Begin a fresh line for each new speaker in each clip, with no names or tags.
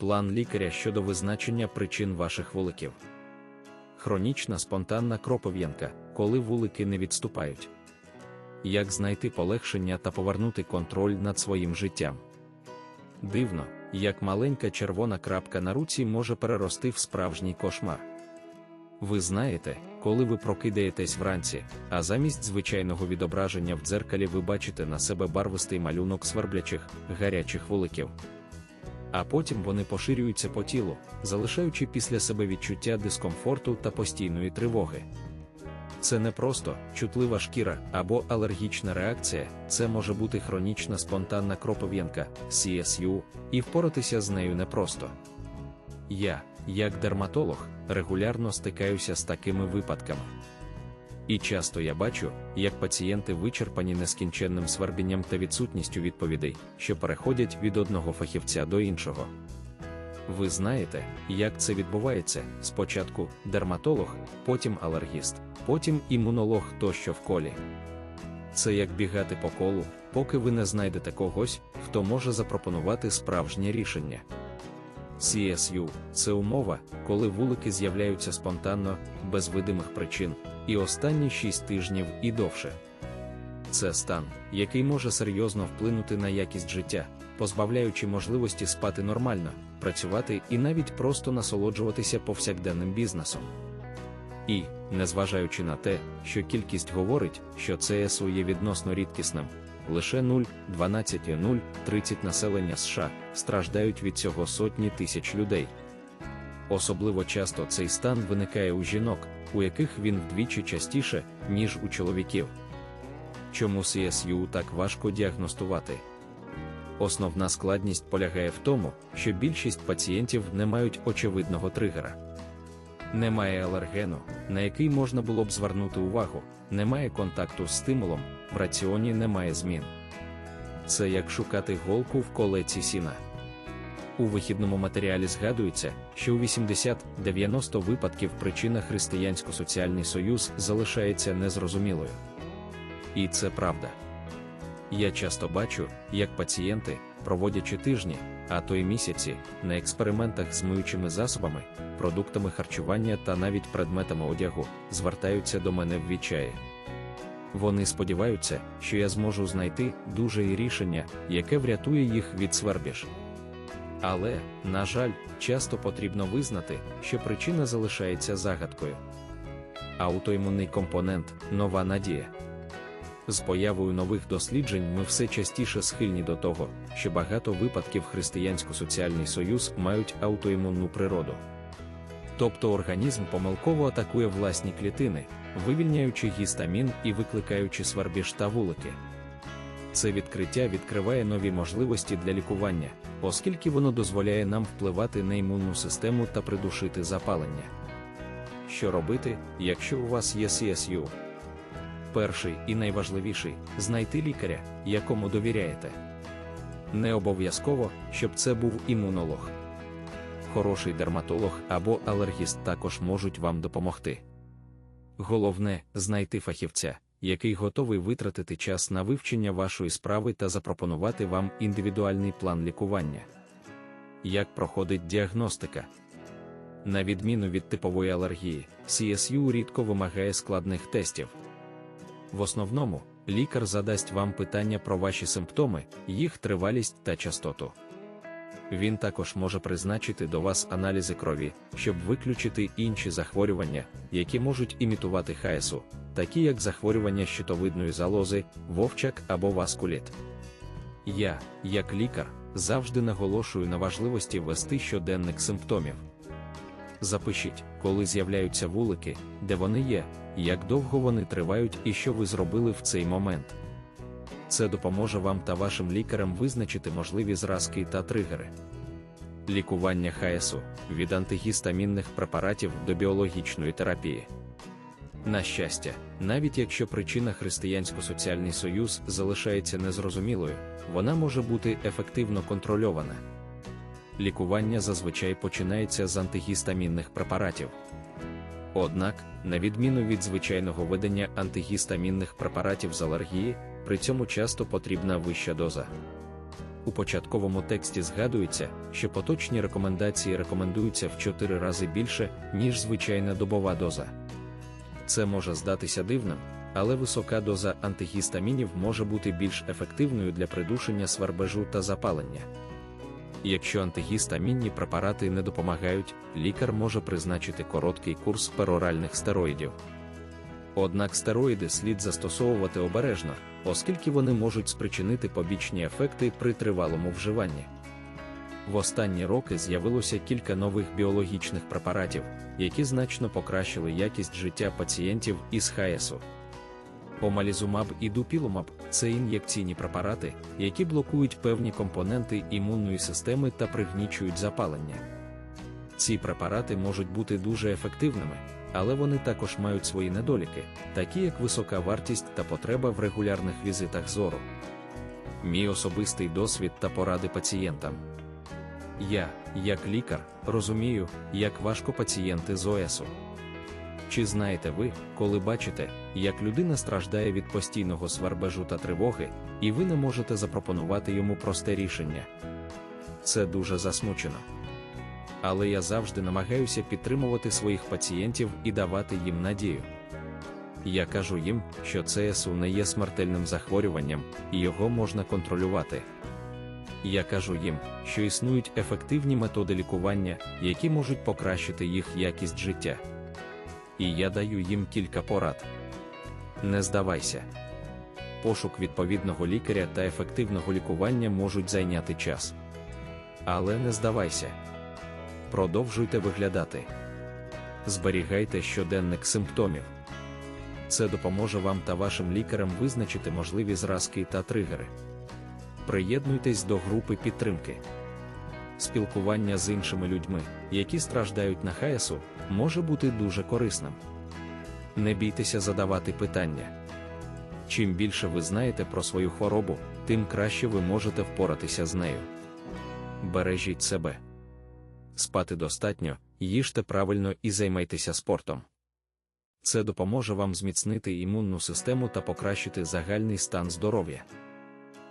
План лікаря щодо визначення причин ваших вуликів. Хронічна спонтанна кропов'янка, коли вулики не відступають. Як знайти полегшення та повернути контроль над своїм життям? Дивно, як маленька червона крапка на руці може перерости в справжній кошмар. Ви знаєте, коли ви прокидаєтесь вранці, а замість звичайного відображення в дзеркалі ви бачите на себе барвистий малюнок сверблячих, гарячих вуликів. А потім вони поширюються по тілу, залишаючи після себе відчуття дискомфорту та постійної тривоги. Це не просто чутлива шкіра або алергічна реакція, це може бути хронічна спонтанна кропов'янка CSU, і впоратися з нею непросто. Я, як дерматолог, регулярно стикаюся з такими випадками. І часто я бачу, як пацієнти вичерпані нескінченним свербінням та відсутністю відповідей, що переходять від одного фахівця до іншого. Ви знаєте, як це відбувається: спочатку дерматолог, потім алергіст, потім імунолог тощо в колі. Це як бігати по колу, поки ви не знайдете когось, хто може запропонувати справжнє рішення. CSU – це умова, коли вулики з'являються спонтанно, без видимих причин, і останні 6 тижнів і довше. Це стан, який може серйозно вплинути на якість життя, позбавляючи можливості спати нормально, працювати і навіть просто насолоджуватися повсякденним бізнесом. І, незважаючи на те, що кількість говорить, що ЦСУ є відносно рідкісним, лише 0,12,030 населення США страждають від цього сотні тисяч людей. Особливо часто цей стан виникає у жінок, у яких він вдвічі частіше, ніж у чоловіків. Чому CSU так важко діагностувати? Основна складність полягає в тому, що більшість пацієнтів не мають очевидного тригера. Немає алергену, на який можна було б звернути увагу, немає контакту з стимулом, в раціоні немає змін. Це як шукати голку в колеці сіна. У вихідному матеріалі згадується, що у 80-90 випадків причина Християнсько-соціальний союз залишається незрозумілою. І це правда. Я часто бачу, як пацієнти, проводячи тижні, а то й місяці, на експериментах з миючими засобами, продуктами харчування та навіть предметами одягу, звертаються до мене в відчаї. Вони сподіваються, що я зможу знайти дуже і рішення, яке врятує їх від свербіж. Але, на жаль, часто потрібно визнати, що причина залишається загадкою. Аутоімунний компонент нова надія. З появою нових досліджень ми все частіше схильні до того, що багато випадків Християнсько-соціальний союз мають аутоімунну природу. Тобто організм помилково атакує власні клітини, вивільняючи гістамін і викликаючи свербіж та вулики. Це відкриття відкриває нові можливості для лікування, оскільки воно дозволяє нам впливати на імунну систему та придушити запалення. Що робити, якщо у вас є CSU? Перший і найважливіший знайти лікаря, якому довіряєте. Не обов'язково, щоб це був імунолог. Хороший дерматолог або алергіст також можуть вам допомогти. Головне знайти фахівця, який готовий витратити час на вивчення вашої справи та запропонувати вам індивідуальний план лікування. Як проходить діагностика? На відміну від типової алергії, CSU рідко вимагає складних тестів. В основному, лікар задасть вам питання про ваші симптоми, їх тривалість та частоту. Він також може призначити до вас аналізи крові, щоб виключити інші захворювання, які можуть імітувати ХСУ, такі як захворювання щитовидної залози, вовчак або васкуліт. Я, як лікар, завжди наголошую на важливості вести щоденник симптомів. Запишіть, коли з'являються вулики, де вони є, як довго вони тривають і що ви зробили в цей момент. Це допоможе вам та вашим лікарям визначити можливі зразки та тригери. Лікування ХСУ від антигістамінних препаратів до біологічної терапії. На щастя, навіть якщо причина Християнсько-соціальний союз залишається незрозумілою, вона може бути ефективно контрольована. Лікування зазвичай починається з антигістамінних препаратів. Однак, на відміну від звичайного ведення антигістамінних препаратів з алергії, при цьому часто потрібна вища доза. У початковому тексті згадується, що поточні рекомендації рекомендуються в 4 рази більше, ніж звичайна добова доза. Це може здатися дивним, але висока доза антигістамінів може бути більш ефективною для придушення свербежу та запалення. Якщо антигістамінні препарати не допомагають, лікар може призначити короткий курс пероральних стероїдів. Однак стероїди слід застосовувати обережно, оскільки вони можуть спричинити побічні ефекти при тривалому вживанні. В останні роки з'явилося кілька нових біологічних препаратів, які значно покращили якість життя пацієнтів із ХАЕСу. Омалізумаб і дупілумаб це ін'єкційні препарати, які блокують певні компоненти імунної системи та пригнічують запалення. Ці препарати можуть бути дуже ефективними, але вони також мають свої недоліки, такі як висока вартість та потреба в регулярних візитах зору. Мій особистий досвід та поради пацієнтам. Я, як лікар, розумію, як важко пацієнти з ОЕСу. Чи знаєте ви, коли бачите, як людина страждає від постійного свербежу та тривоги, і ви не можете запропонувати йому просте рішення? Це дуже засмучено. Але я завжди намагаюся підтримувати своїх пацієнтів і давати їм надію. Я кажу їм, що ЦСУ не є смертельним захворюванням, і його можна контролювати. Я кажу їм, що існують ефективні методи лікування, які можуть покращити їх якість життя. І я даю їм кілька порад. Не здавайся. Пошук відповідного лікаря та ефективного лікування можуть зайняти час. Але не здавайся. Продовжуйте виглядати. Зберігайте щоденник симптомів. Це допоможе вам та вашим лікарям визначити можливі зразки та тригери. Приєднуйтесь до групи підтримки. Спілкування з іншими людьми, які страждають на ХАЕСу, може бути дуже корисним. Не бійтеся задавати питання. Чим більше ви знаєте про свою хворобу, тим краще ви можете впоратися з нею. Бережіть себе. Спати достатньо, їжте правильно і займайтеся спортом. Це допоможе вам зміцнити імунну систему та покращити загальний стан здоров'я.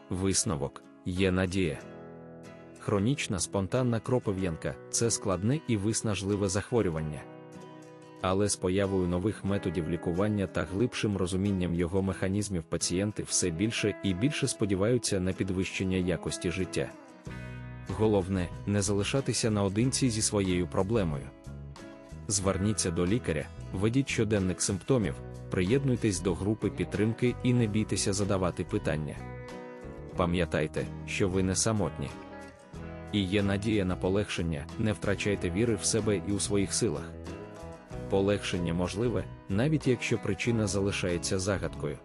Висновок є надія. Хронічна спонтанна кропив'янка це складне і виснажливе захворювання. Але з появою нових методів лікування та глибшим розумінням його механізмів пацієнти все більше і більше сподіваються на підвищення якості життя. Головне не залишатися наодинці зі своєю проблемою. Зверніться до лікаря, ведіть щоденник симптомів, приєднуйтесь до групи підтримки і не бійтеся задавати питання. Пам'ятайте, що ви не самотні. І є надія на полегшення, не втрачайте віри в себе і у своїх силах. Полегшення можливе, навіть якщо причина залишається загадкою.